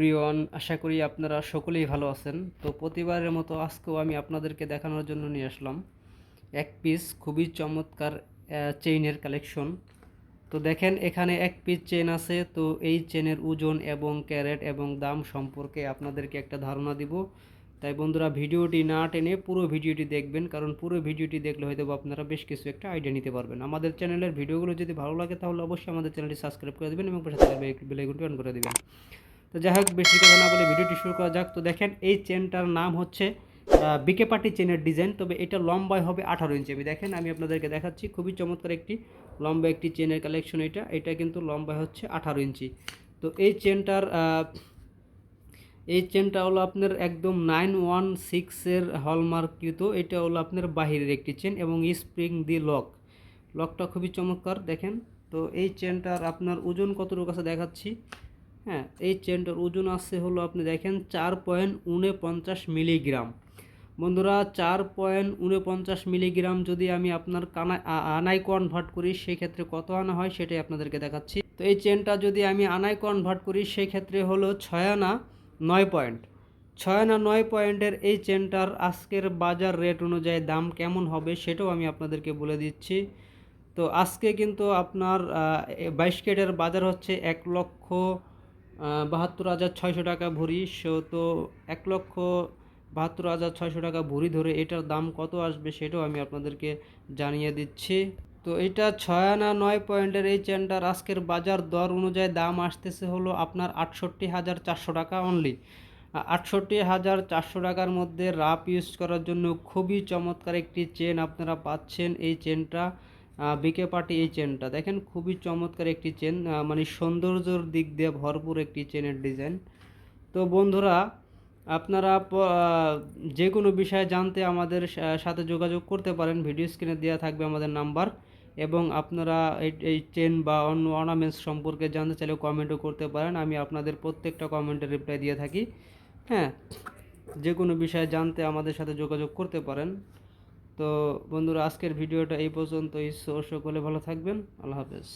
প্রিয়ন আশা করি আপনারা সকলেই ভালো আছেন। তো প্রতিবারের মতো আজকেও আমি আপনাদেরকে দেখানোর জন্য নিয়ে আসলাম এক পিস খুবই চমৎকার চেইনের কালেকশন তো দেখেন, এখানে এক পিস চেন আছে। তো এই চেনের ওজন এবং ক্যারেট এবং দাম সম্পর্কে আপনাদেরকে একটা ধারণা দিব। তাই বন্ধুরা, ভিডিওটি না টেনে পুরো ভিডিওটি দেখবেন, কারণ পুরো ভিডিওটি দেখলে হয়তো আপনারা বেশ কিছু একটা আইডিয়া নিতে পারবেন। আমাদের চ্যানেলের ভিডিওগুলো যদি ভালো লাগে, তাহলে অবশ্যই আমাদের চ্যানেলটি সাবস্ক্রাইব করে দেবেন এবং পাশে থাকা বেলাইকনটি অন করে দেবেন। তো যাই হোক, বেশি কথা না বলে ভিডিওটি শুরু করা যাক। তো দেখেন, এই চেনটার নাম হচ্ছে বিকে পার্টি চেনের ডিজাইন। তবে এটা লম্বায় হবে আঠারো ইঞ্চি আমি দেখেন, আমি আপনাদেরকে দেখাচ্ছি, খুবই চমৎকার একটি লম্বা একটি চেনের কালেকশন এটা। এটা কিন্তু লম্বায় হচ্ছে আঠারো ইঞ্চি তো এই চেনটার এই চেনটা হলো আপনার একদম নাইন ওয়ান সিক্সের হলমার্ক হলমার্ককৃত এটা হলো আপনার বাহিরের একটি চেন এবং স্প্রিং দি লক। লকটা খুবই চমৎকার, দেখেন। তো এই চেনটার আপনার ওজন কতটুকু কাছে দেখাচ্ছি। হ্যাঁ এই চেনটার ওজন আসছে হলো আপনি দেখেন চার পয়েন্ট উনপঞ্চাশ মিলিগ্রাম। বন্ধুরা, চার পয়েন্ট উনপঞ্চাশ মিলিগ্রাম যদি আমি আপনার কানা আনায় কনভার্ট করি সেই ক্ষেত্রে কত আনা হয় সেটাই আপনাদেরকে দেখাচ্ছি। তো এই চেনটা যদি আমি আনায় কনভার্ট করি সেই ক্ষেত্রে হলো ছয় আনা নয় পয়েন্ট। ছয় আনা নয় পয়েন্টের এই চেনটার আজকের বাজার রেট অনুযায়ী দাম কেমন হবে সেটাও আমি আপনাদেরকে বলে দিচ্ছি। তো আজকে কিন্তু আপনার বাইশ কেটের বাজার হচ্ছে এক লক্ষ বাহাত্তর হাজার ছয়শো টাকা ভরি সে তো এক লক্ষ বাহাত্তর হাজার ছয়শো টাকা ভরি ধরে এটার দাম কত আসবে সেটাও আমি আপনাদেরকে জানিয়ে দিচ্ছি। তো এটা ছয় আনা নয় পয়েন্টের এই চেনটার আজকের বাজার দর অনুযায়ী দাম আসতেছে হলো আপনার আটষট্টি হাজার চারশো টাকা অনলি আটষট্টি হাজার চারশো টাকার মধ্যে রাপ ইউজ করার জন্য খুবই চমৎকার একটি চেন আপনারা পাচ্ছেন এই চেনটা বিকে পার্টি এই চেনটা দেখেন খুবই চমৎকার একটি চেন মানে সৌন্দর্যর দিক দিয়ে ভরপুর একটি চেনের ডিজাইন তো বন্ধুরা, আপনারা যে কোনো বিষয়ে জানতে আমাদের সাথে যোগাযোগ করতে পারেন। ভিডিও স্ক্রিনে দেওয়া থাকবে আমাদের নাম্বার। এবং আপনারা এই চেন বা অন্য অর্নামেন্টস সম্পর্কে জানতে চাইলে কমেন্টও করতে পারেন। আমি আপনাদের প্রত্যেকটা কমেন্টে রিপ্লাই দিয়ে থাকি। হ্যাঁ যে কোনো বিষয়ে জানতে আমাদের সাথে যোগাযোগ করতে পারেন। তো বন্ধুরা আজকের ভিডিওটা এই পর্যন্ত পর্যন্তই সকলে ভালো থাকবেন। আল্লাহ হাফেজ।